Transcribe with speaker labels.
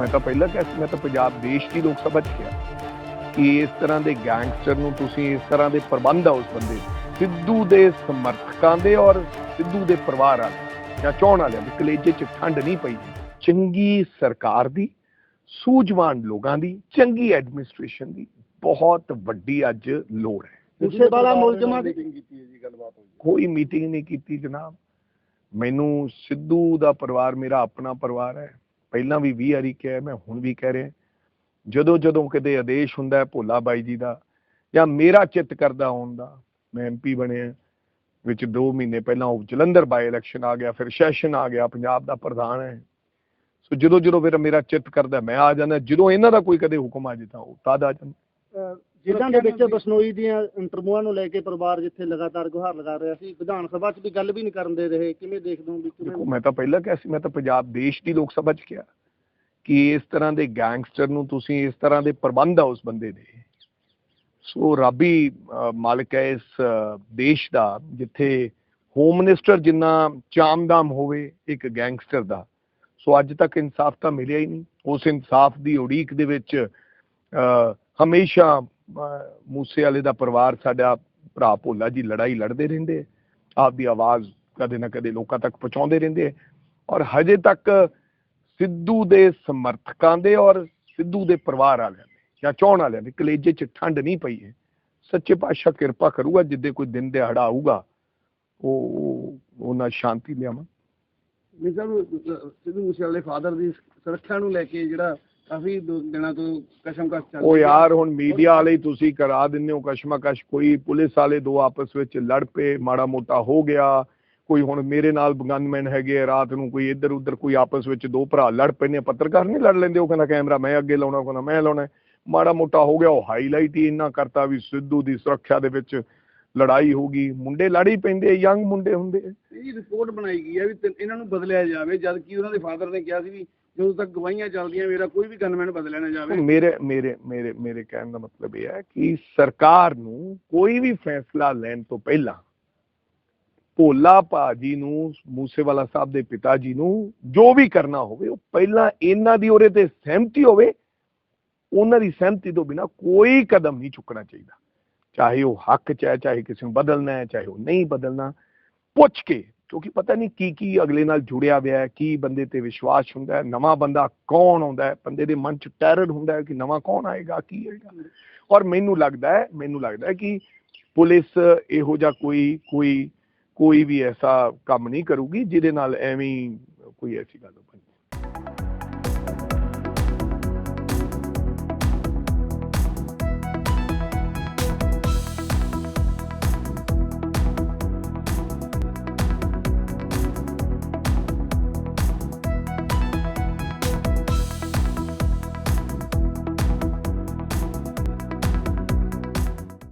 Speaker 1: ਮੈਂ ਤਾਂ ਪਹਿਲਾਂ ਕਿਹਾ ਸੀ ਮੈਂ ਤਾਂ ਪੰਜਾਬ ਦੇਸ਼ ਦੀ ਲੋਕ ਸਭਾ 'ਚ ਕਿਹਾ ਕਿ ਇਸ ਤਰ੍ਹਾਂ ਦੇ ਗੈਂਗਸਟਰ ਨੂੰ ਤੁਸੀਂ ਇਸ ਤਰ੍ਹਾਂ ਦੇ ਪ੍ਰਬੰਧ ਆ ਉਸ ਬੰਦੇ ਦੇ। ਸਿੱਧੂ ਦੇ ਸਮਰਥਕਾਂ ਦੇ ਔਰ ਸਿੱਧੂ ਦੇ ਪਰਿਵਾਰ ਵਾਲੇ ਜਾਂ ਚਾਹਣ ਵਾਲਿਆਂ ਦੇ ਕਲੇਜੇ 'ਚ ਠੰਡ ਨਹੀਂ ਪਈ। ਚੰਗੀ ਸਰਕਾਰ ਦੀ ਸੂਝਵਾਨ ਲੋਕਾਂ ਦੀ ਚੰਗੀ ਐਡਮਿਨਿਸਟ੍ਰੇਸ਼ਨ ਦੀ ਬਹੁਤ ਵੱਡੀ ਅੱਜ ਲੋੜ ਹੈ।
Speaker 2: ਉਸੇ ਵਾਲਾ ਮੁਲਜ਼ਮਾਂ ਦੀ
Speaker 3: ਕੀਤੀ ਹੈ ਜੀ ਗੱਲਬਾਤ ਹੋਈ
Speaker 1: ਕੋਈ ਮੀਟਿੰਗ ਨਹੀਂ ਕੀਤੀ ਜਨਾਬ। ਮੈਨੂੰ ਸਿੱਧੂ ਦਾ ਪਰਿਵਾਰ ਮੇਰਾ ਆਪਣਾ ਪਰਿਵਾਰ ਹੈ। ਪਹਿਲਾਂ ਵੀ 20 ਵਾਰੀ ਕਿਹਾ ਮੈਂ ਹੁਣ ਵੀ ਕਹਿ ਰਿਹਾ ਜਦੋਂ ਜਦੋਂ ਕਿਤੇ ਆਦੇਸ਼ ਹੁੰਦਾ ਭੋਲਾ ਬਾਈ ਜੀ ਦਾ ਜਾਂ ਮੇਰਾ ਚਿੱਤ ਕਰਦਾ ਹੋਣ ਦਾ, ਮੈਂ ਐਮਪੀ ਬਣਿਆ ਵਿੱਚ 2 ਮਹੀਨੇ ਪਹਿਲਾਂ ਉਹ ਜਲੰਧਰ ਬਾਈ ਇਲੈਕਸ਼ਨ ਆ ਗਿਆ, ਫਿਰ ਸੈਸ਼ਨ ਆ ਗਿਆ, ਪੰਜਾਬ ਦਾ ਪ੍ਰਧਾਨ ਹੈ। ਸੋ ਜਦੋਂ ਜਦੋਂ ਫਿਰ ਮੇਰਾ ਚਿੱਤ ਕਰਦਾ ਮੈਂ ਆ ਜਾਂਦਾ, ਜਦੋਂ ਇਹਨਾਂ ਦਾ ਕੋਈ ਕਦੇ ਹੁਕਮ ਆ ਜਾਂਦਾ ਉਹ ਤਦ ਆ ਜਾਂਦਾ।
Speaker 2: ਜਿਨ੍ਹਾਂ ਦੇ ਵਿੱਚ ਬਸਨੋਈ ਦੀਆਂ ਇੰਟਰਵਿਊਆਂ ਨੂੰ ਲੈ ਕੇ ਪਰਿਵਾਰ ਜਿੱਥੇ ਲਗਾਤਾਰ ਗੁਹਾਰ ਲਗਾ ਰਿਹਾ ਸੀ ਵਿਧਾਨ ਸਭਾ 'ਚ ਵੀ ਗੱਲ ਵੀ ਨਹੀਂ ਕਰਨ ਦੇ ਰਹੇ ਕਿਵੇਂ ਦੇਖਦੇ ਹੋ ਵੀ
Speaker 1: ਦੇਖੋ ਮੈਂ ਤਾਂ ਪਹਿਲਾਂ ਕਿਹਾ ਸੀ ਮੈਂ ਤਾਂ ਪੰਜਾਬ ਦੇਸ਼ ਦੀ ਲੋਕ ਸਭਾ 'ਚ ਕਿਹਾ ਕਿ ਇਸ ਤਰ੍ਹਾਂ ਦੇ ਗੈਂਗਸਟਰ ਨੂੰ ਤੁਸੀਂ ਇਸ ਤਰ੍ਹਾਂ ਦੇ ਪ੍ਰਬੰਧ ਆ ਉਸ ਬੰਦੇ ਦੇ। ਸੋ ਰੱਬੀ ਮਾਲਕ ਹੈ ਇਸ ਦੇਸ਼ ਦਾ ਜਿੱਥੇ ਹੋਮ ਮਿਨਿਸਟਰ ਜਿੰਨਾ ਚਾਮਦਾਮ ਹੋਵੇ ਇੱਕ ਗੈਂਗਸਟਰ ਦਾ। ਸੋ ਅੱਜ ਤੱਕ ਇਨਸਾਫ ਤਾਂ ਮਿਲਿਆ ਹੀ ਨਹੀਂ। ਉਸ ਇਨਸਾਫ ਦੀ ਉਡੀਕ ਦੇ ਵਿੱਚ ਅਹ, ਹਮੇਸ਼ਾ ਮੂਸੇ ਵਾਲੇ ਦਾ ਪਰਿਵਾਰ ਸਾਡਾ ਭਰਾ ਭੋਲਾ ਜੀ ਲੜਾਈ ਲੜਦੇ ਰਹਿੰਦੇ ਆਪਦੀ ਆਵਾਜ਼ ਕਦੇ ਨਾ ਕਦੇ ਲੋਕਾਂ ਤੱਕ ਪਹੁੰਚਾਉਂਦੇ ਰਹਿੰਦੇ ਔਰ ਹਜੇ ਤੱਕ ਸਿੱਧੂ ਦੇ ਸਮਰਥਕਾਂ ਦੇ ਔਰ ਸਿੱਧੂ ਦੇ ਪਰਿਵਾਰ ਵਾਲਿਆਂ ਦੇ ਜਾਂ ਚਾਹਣ ਵਾਲਿਆਂ ਦੇ ਕਲੇਜੇ 'ਚ ਠੰਡ ਨਹੀਂ ਪਈ ਹੈ। ਸੱਚੇ ਪਾਤਸ਼ਾਹ ਕਿਰਪਾ ਕਰੂਗਾ, ਜਿੱਦੇ ਕੋਈ ਦਿਨ ਦਿਹਾੜਾ ਆਊਗਾ, ਉਹ ਉਹਨਾਂ ਸ਼ਾਂਤੀ ਲਿਆਵਾਂ।
Speaker 3: ਨਹੀਂ ਸਿੱਧੂ ਮੂਸੇਵਾਲੇ ਦੇ ਫਾਦਰ ਦੀ ਸੁਰੱਖਿਆ ਨੂੰ ਲੈ ਕੇ ਜਿਹੜਾ ਕਾਫੀ ਦਿਨਾਂ ਤੋਂ ਕਸ਼ਮਕਸ਼ ਚੱਲ
Speaker 1: ਉਹ। ਯਾਰ ਹੁਣ ਮੀਡੀਆ ਵਾਲੇ ਹੀ ਤੁਸੀਂ ਕਰਾ ਦਿੰਦੇ ਹੋ ਕਸ਼ਮਕਸ਼ ਕੋਈ ਪੁਲਿਸ ਵਾਲੇ ਦੋ ਆਪਸ ਵਿੱਚ ਲੜ ਪਏ ਮਾੜਾ ਮੋਟਾ ਹੋ ਗਿਆ ਕੋਈ ਹੁਣ ਮੇਰੇ ਨਾਲ ਗਨਮੈਨ ਹੈਗੇ ਰਾਤ ਨੂੰ ਕੋਈ ਇੱਧਰ ਉੱਧਰ ਕੋਈ ਆਪਸ ਵਿੱਚ ਦੋ ਭਰਾ ਲੜ ਪਏ ਨੇ ਪੱਤਰਕਾਰ ਨਹੀਂ ਲੜ ਲੈਂਦੇ ਉਹ ਕਹਿੰਦਾ ਕੈਮਰਾ ਮੈਂ ਅੱਗੇ ਲਾਉਣਾ ਕਹਿੰਦਾ ਮੈਂ ਲਾਉਣਾ ਮਾੜਾ ਮੋਟਾ ਹੋ ਗਿਆ ਉਹ ਹਾਈਲਾਈਟ ਹੀ ਇੰਨਾ ਕਰਤਾ ਵੀ ਸਿੱਧੂ ਦੀ ਸੁਰੱਖਿਆ ਦੇ ਵਿੱਚ ਲੜਾਈ ਹੋ ਗਈ ਮੁੰਡੇ ਲੜ ਹੀ ਪੈਂਦੇ ਯੰਗ ਮੁੰਡੇ ਹੁੰਦੇ।
Speaker 3: ਇਹ ਰਿਪੋਰਟ ਬਣਾਈ ਗਈ ਹੈ ਵੀ ਇਹਨਾਂ ਨੂੰ ਬਦਲਿਆ ਜਾਵੇ ਜਦ ਕਿ ਉਹਨਾਂ ਦੇ ਫਾਦਰ ਨੇ ਕਿਹਾ ਸੀ ਵੀ ਜਦੋਂ ਤੱਕ ਗਵਾਹੀਆਂ ਚੱਲਦੀਆਂ, ਮੇਰਾ ਕੋਈ ਵੀ ਗਨਮੈਨ ਬਦਲਿਆ ਨਾ ਜਾਵੇ।
Speaker 1: ਮੇਰੇ ਮੇਰੇ ਮੇਰੇ ਮੇਰੇ ਕਹਿਣ ਦਾ ਮਤਲਬ ਇਹ ਹੈ ਕਿ ਸਰਕਾਰ ਨੂੰ ਕੋਈ ਵੀ ਫੈਸਲਾ ਲੈਣ ਤੋਂ ਪਹਿਲਾਂ ਭੋਲਾ ਭਾਜੀ ਨੂੰ, ਮੂਸੇਵਾਲਾ ਸਾਹਿਬ ਦੇ ਪਿਤਾ ਜੀ ਨੂੰ ਜੋ ਵੀ ਕਰਨਾ ਹੋਵੇ, ਉਹ ਪਹਿਲਾਂ ਇਹਨਾਂ ਦੀ ਉਹਦੇ ਤੇ ਸਹਿਮਤੀ ਹੋਵੇ, ਉਹਨਾਂ ਦੀ ਸਹਿਮਤੀ ਤੋਂ ਬਿਨਾ ਕੋਈ ਕਦਮ ਨਹੀਂ ਚੁੱਕਣਾ ਚਾਹੀਦਾ। ਚਾਹੇ ਉਹ ਹੱਕ ਚ ਹੈ, ਚਾਹੇ ਕਿਸੇ ਨੂੰ ਬਦਲਣਾ ਹੈ, ਚਾਹੇ ਉਹ ਨਹੀਂ ਬਦਲਣਾ, ਪੁੱਛ ਕੇ ਕਿਉਂਕਿ ਪਤਾ ਨਹੀਂ ਕੀ ਕੀ ਅਗਲੇ ਨਾਲ ਜੁੜਿਆ ਹੋਇਆ ਕੀ ਬੰਦੇ ਤੇ ਵਿਸ਼ਵਾਸ ਹੁੰਦਾ ਹੈ, ਨਵਾਂ ਬੰਦਾ ਕੌਣ ਆਉਂਦਾ ਹੈ, ਬੰਦੇ ਦੇ ਮਨ ਚ ਟੈਰਰ ਹੁੰਦਾ ਹੈ ਕਿ ਨਵਾਂ ਕੌਣ ਆਏਗਾ, ਕੀ ਆਏਗਾ। ਔਰ ਮੈਨੂੰ ਲੱਗਦਾ ਹੈ, ਮੈਨੂੰ ਲੱਗਦਾ ਹੈ ਕਿ ਪੁਲਿਸ ਇਹੋ ਜਿਹਾ ਕੋਈ ਕੋਈ ਕੋਈ ਵੀ ਐਸਾ ਕੰਮ ਨਹੀਂ ਕਰੂਗੀ ਜਿਹਦੇ ਨਾਲ ਐਵੇਂ ਕੋਈ ਐਸੀ ਗੱਲ ਬਣੇ